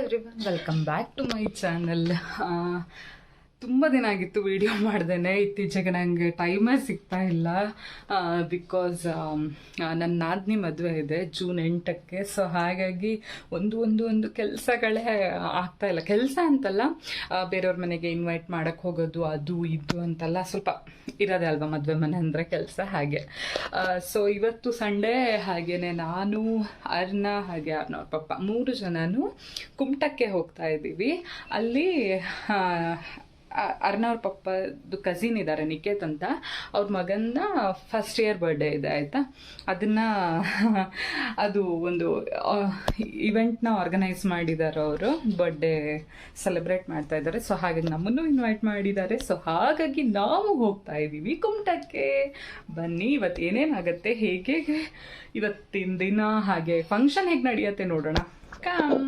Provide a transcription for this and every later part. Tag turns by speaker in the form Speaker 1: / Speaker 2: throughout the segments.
Speaker 1: Everyone welcome back to my channel ತುಂಬ ದಿನ ಆಗಿತ್ತು ವಿಡಿಯೋ ಮಾಡ್ದೇನೆ. ಇತ್ತೀಚೆಗೆ ನನಗೆ ಟೈಮೇ ಸಿಗ್ತಾ ಇಲ್ಲ. ಬಿಕಾಸ್ ನನ್ನ ನಾದಿನಿ ಮದುವೆ ಇದೆ ಜೂನ್ ಎಂಟಕ್ಕೆ. ಸೊ ಹಾಗಾಗಿ ಒಂದು ಒಂದು ಒಂದು ಕೆಲಸಗಳೇ ಆಗ್ತಾ ಇಲ್ಲ. ಕೆಲಸ ಅಂತಲ್ಲ ಬೇರೆಯವ್ರ ಮನೆಗೆ ಇನ್ವೈಟ್ ಮಾಡೋಕ್ಕೆ ಹೋಗೋದು, ಅದು, ಇದು ಅಂತೆಲ್ಲ ಸ್ವಲ್ಪ ಇರೋದೇ ಅಲ್ವಾ ಮದುವೆ ಮನೆ ಅಂದರೆ ಕೆಲಸ ಹಾಗೆ. ಸೊ ಇವತ್ತು ಸಂಡೇ ಹಾಗೇ ನಾನು, ಅರ್ನ ಹಾಗೆ ಅರ್ನವ್ರ ಪಪ್ಪ ಮೂರು ಜನನೂ ಕುಮಟಕ್ಕೆ ಹೋಗ್ತಾ ಇದ್ದೀವಿ. ಅಲ್ಲಿ ಅರ್ನವ್ರ ಪಪ್ಪದು ಕಸಿನ್ ಇದ್ದಾರೆ ನಿಕೇತ್ ಅಂತ. ಅವ್ರ ಮಗನ ಫಸ್ಟ್ ಇಯರ್ ಬರ್ಡೇ ಇದೆ, ಆಯಿತಾ? ಅದನ್ನು ಅದು ಒಂದು ಇವೆಂಟ್ನ ಆರ್ಗನೈಸ್ ಮಾಡಿದ್ದಾರೆ ಅವರು. ಬರ್ಡೇ ಸೆಲೆಬ್ರೇಟ್ ಮಾಡ್ತಾ ಇದ್ದಾರೆ ಸೊ ಹಾಗಾಗಿ ನಮ್ಮನ್ನು ಇನ್ವೈಟ್ ಮಾಡಿದ್ದಾರೆ ಸೊ ಹಾಗಾಗಿ ನಾವು ಹೋಗ್ತಾ ಇದ್ದೀವಿ ಕುಮಟಕ್ಕೆ. ಬನ್ನಿ ಇವತ್ತು ಏನೇನಾಗುತ್ತೆ ಹೇಗೆ ಇವತ್ತಿನ ದಿನ ಹಾಗೆ ಫಂಕ್ಷನ್ ಹೇಗೆ ನಡೆಯುತ್ತೆ ನೋಡೋಣ. ಕಮ್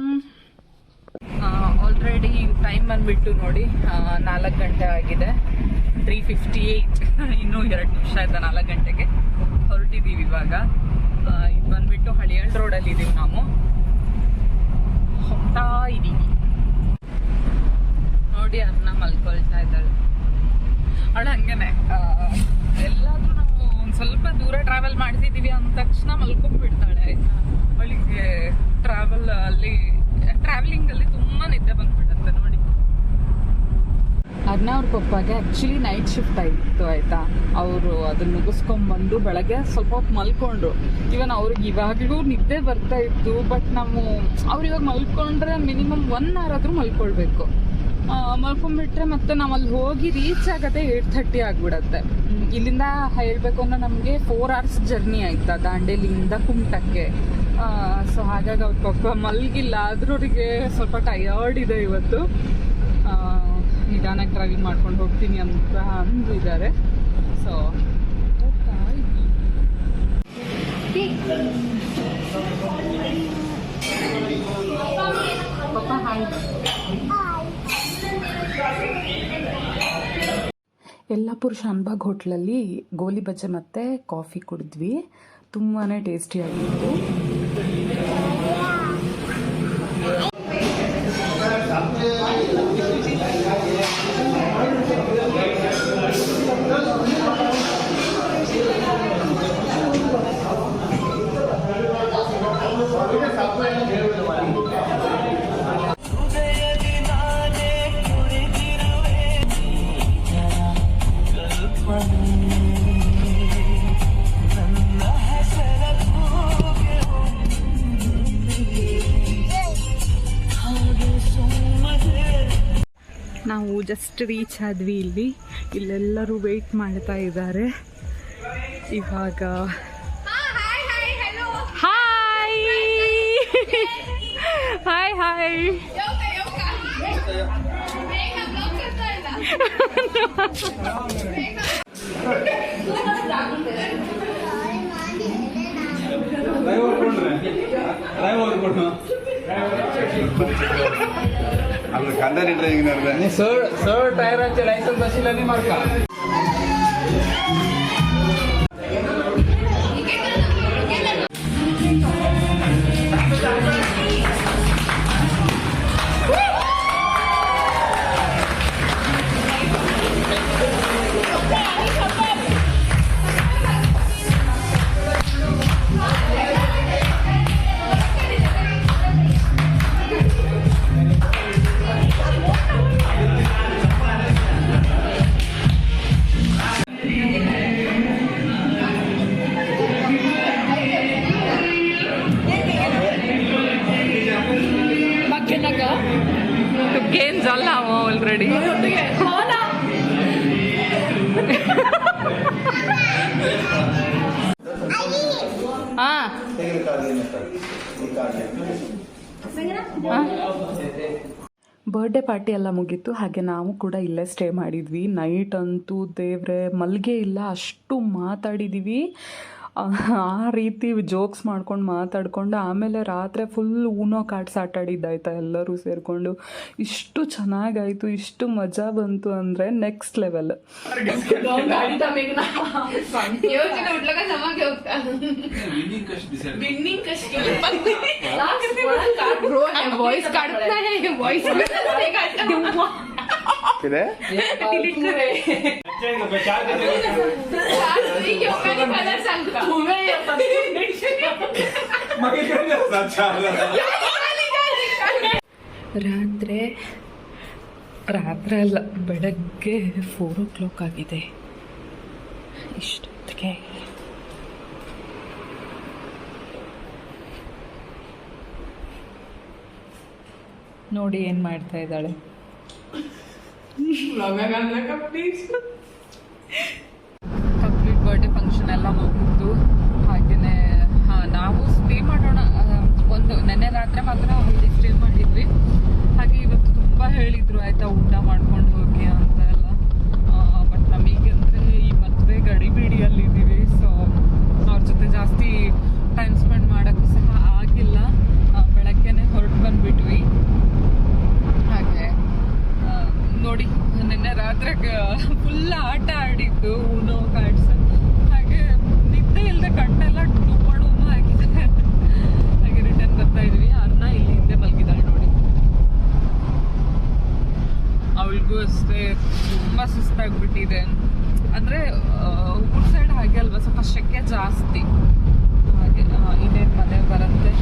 Speaker 1: ಆಲ್ರೆಡಿ ಟೈಮ್ ಬಂದ್ಬಿಟ್ಟು ನೋಡಿ ನಾಲ್ಕು ಗಂಟೆ ಆಗಿದೆ. ತ್ರೀ ಫಿಫ್ಟಿ ಏಯ್ಟ್ ಇನ್ನೂ ಎರಡು ನಿಮಿಷ ಇದೆ ನಾಲ್ಕು ಗಂಟೆಗೆ. ಹೊರಟಿದ್ದೀವಿ ಇವಾಗ. ಇದು ಬಂದ್ಬಿಟ್ಟು ಹಳಿಯಳ್ ರೋಡಲ್ಲಿ ಇದ್ದೀವಿ ನಾವು. ಹೋಗ್ತಾ ಇದ್ದೀವಿ ನೋಡಿ ಅನ್ನ ಮಲ್ಕೊಳ್ತಾ ಇದ್ದಾಳೆ. ಅವಳು ಹಂಗೇನೆ ಎಲ್ಲಾದರೂ ನಾವು ಒಂದು ಸ್ವಲ್ಪ ದೂರ ಟ್ರಾವೆಲ್ ಮಾಡ್ತಿದ್ದೀವಿ ಅಂದ ತಕ್ಷಣ ಮಲ್ಕೊಂಡ್ಬಿಡ್ತಾಳೆ. ಆಯ್ತಾ ಅವಳಿಗೆ ಟ್ರಾವೆಲ್ ಅಲ್ಲಿ ಟ್ರಾವೆಲಿಂಗ್ ಅಲ್ಲಿ ತುಂಬಾ ನಿದ್ದೆ ಬಂದ್ಬಿಡುತ್ತೆ ನೋಡಿ. ಅದನ್ನ ಅವ್ರ ಪಪ್ಪಾಗೆ ಆ್ಯಕ್ಚುಲಿ ನೈಟ್ ಶಿಫ್ಟ್ ಆಯಿತು ಆಯಿತಾ? ಅವರು ಅದನ್ನ ಮುಗಿಸ್ಕೊಂಡ್ಬಂದು ಬೆಳಗ್ಗೆ ಸ್ವಲ್ಪ ಮಲ್ಕೊಂಡ್ರು. ಇವನ್ ಅವ್ರಿಗೆ ಇವಾಗಲೂ ನಿದ್ದೆ ಬರ್ತಾ ಇತ್ತು ಬಟ್ ನಾವು, ಅವ್ರು ಇವಾಗ ಮಲ್ಕೊಂಡ್ರೆ ಮಿನಿಮಮ್ ಒನ್ ಅವರ್ ಆದರೂ ಮಲ್ಕೊಳ್ಬೇಕು. ಮಲ್ಕೊಂಡ್ಬಿಟ್ರೆ ಮತ್ತೆ ನಾವು ಅಲ್ಲಿ ಹೋಗಿ ರೀಚ್ ಆಗತ್ತೆ ಏಟ್ ಥರ್ಟಿ ಆಗ್ಬಿಡತ್ತೆ. ಇಲ್ಲಿಂದ ಹೇಳ್ಬೇಕು ಅಂದ್ರೆ ನಮಗೆ ಫೋರ್ ಅವರ್ಸ್ ಜರ್ನಿ ಆಯ್ತಾ ದಾಂಡೇಲಿಯಿಂದ ಕುಮಟಕ್ಕೆ. ಸೊ ಹಾಗಾಗಿ ಅವ್ರ ಪಪ್ಪ ಮಲಗಿಲ್ಲ. ಆದರೂ ಅವರಿಗೆ ಸ್ವಲ್ಪ ಟಯರ್ಡ್ ಇದೆ ಇವತ್ತು. ನಿಧಾನಕ್ಕೆ ಡ್ರೈವಿಂಗ್ ಮಾಡ್ಕೊಂಡು ಹೋಗ್ತೀನಿ ಅಂತ ಅಂದಿದ್ದಾರೆ. ಸೊ ಪಪ್ಪ ಪುರುಷ ಶಾನ್ಬಾಗ್ ಹೋಟ್ಲಲ್ಲಿ ಗೋಲಿ ಬಜ್ಜೆ ಮತ್ತೆ ಕಾಫಿ ಕುಡಿದ್ವಿ. ತುಂಬಾ ಟೇಸ್ಟಿಯಾಗಿತ್ತು. ನಾವು ಜಸ್ಟ್ ರೀಚ್ ಆದ್ವಿ ಇಲ್ಲಿ. ಇಲ್ಲೆಲ್ಲರೂ ವೆಯ್ಟ್ ಮಾಡ್ತಾ ಇದ್ದಾರೆ. ಇವಾಗ ಹಾಯ್ ಹಾಯ್ ಹಾಯ್
Speaker 2: ಅಲ್ಲ ಕಂದನಿ ಡ್ರೈವಿಂಗ್ ನಡೆದ?
Speaker 3: ಸರ್ ಸರ್ ಟೈರ್ ಹಚ್ಚಿ
Speaker 1: ಲೈಸೆನ್ಸ್ ಹಚ್ಚಿಲ್ಲ ನಿಮ್ಮ ಹಾ ಬರ್ಡೇ ಪಾರ್ಟಿ ಎಲ್ಲ ಮುಗೀತು, ಹಾಗೆ ನಾವು ಕೂಡ ಇಲ್ಲೇ ಸ್ಟೇ ಮಾಡಿದ್ವಿ. ನೈಟ್ ಅಂತೂ ದೇವ್ರೆ, ಮಲ್ಗೆ ಇಲ್ಲ, ಅಷ್ಟು ಮಾತಾಡಿದ್ದೀವಿ ಆ ರೀತಿ ಜೋಕ್ಸ್ ಮಾಡ್ಕೊಂಡು ಮಾತಾಡ್ಕೊಂಡು ಆಮೇಲೆ ರಾತ್ರಿ ಫುಲ್ ಊನೋ ಕಾರ್ಡ್ಸ್ ಆಟಾಡಿದ್ದಾಯ್ತಾ ಎಲ್ಲರೂ ಸೇರಿಕೊಂಡು. ಇಷ್ಟು ಚೆನ್ನಾಗಾಯಿತು ಇಷ್ಟು ಮಜಾ ಬಂತು ಅಂದರೆ
Speaker 2: ನೆಕ್ಸ್ಟ್
Speaker 4: ಲೆವೆಲ್ ವಾಯ್ಸ್
Speaker 1: ರಾತ್ರಿ ರಾತ್ರಿ ಅಲ್ಲ ಬೆಳಗ್ಗೆ ಫೋರ್ ಓ ಕ್ಲಾಕ್ ಆಗಿದೆ. ಇಷ್ಟೊತ್ತಿಗೆ. ನೋಡಿ ಏನು ಮಾಡ್ತಾ ಇದ್ದಾಳೆ. ಕಂಪ್ಲೀಟ್ ಬರ್ಡೇ ಫಂಕ್ಷನ್ ಎಲ್ಲ ಮುಗಿದು ಹಾಗೆಯೇ ಹಾಂ, ನಾವು ಸ್ಟೇ ಮಾಡೋಣ ಒಂದು, ನೆನ್ನೆ ರಾತ್ರಿ ಮಾತ್ರ ಅಲ್ಲಿ ಸ್ಟೇ ಮಾಡಿದ್ವಿ ಹಾಗೆ ಇವತ್ತು ತುಂಬ ಹೇಳಿದರು ಆಯಿತಾ ಊಟ ಮಾಡ್ಕೊಂಡು ಹೋಗಿ ಅಂತ ಎಲ್ಲ ಬಟ್ ನಮಗೆ ಅಂದರೆ ಈ ಮದುವೆ ಗಡಿಬಿಡಿಯಲ್ಲಿದ್ದೀವಿ ಸೊ ಅವ್ರ ಜೊತೆ ಜಾಸ್ತಿ ಟೈಮ್ ಸ್ಪೆಂಡ್ ಮಾಡೋಕ್ಕೂ ಸಹ ಆಗಿಲ್ಲ ಆ, ಬೆಳಗ್ಗೆನೆ ಹೊರಟು ಬಂದ್ಬಿಟ್ವಿ ಹಾಗೆ ಆ, ನೋಡಿ ನಿನ್ನೆ ರಾತ್ರಿ ಫುಲ್ ಆಟ ಆಡಿದ್ದು ಉನೋ ಕಾರ್ಡ್ಸ್ ಹಾಗೆ ನಿದ್ದೆ ಇಲ್ಲದೆ ಕಣ್ಣೆಲ್ಲ ಡುಮ್ಮ ಡುಮ್ಮ ಆಗಿದೆ. ಹಾಗೆ ರಿಟರ್ನ್ ಬರ್ತಾ ಇದ್ವಿ. ಅರ್ಣ ಇಲ್ಲಿ ಹಿಂದೆ ಮಲಗಿದಾಳೆ ನೋಡಿ. ಅವಳಿಗೂ ಅಷ್ಟೇ ತುಂಬ ಸುಸ್ತಾಗ್ಬಿಟ್ಟಿದೆ. ಅಂದರೆ ಊರ್ ಸೈಡ್ ಹಾಗೆ ಅಲ್ವಾ? ಸ್ವಲ್ಪ ಶೆಕೆ ಜಾಸ್ತಿ. ಹಾಗೆ ಇನ್ನೇನು ಮನೆ ಬರುತ್ತೆ?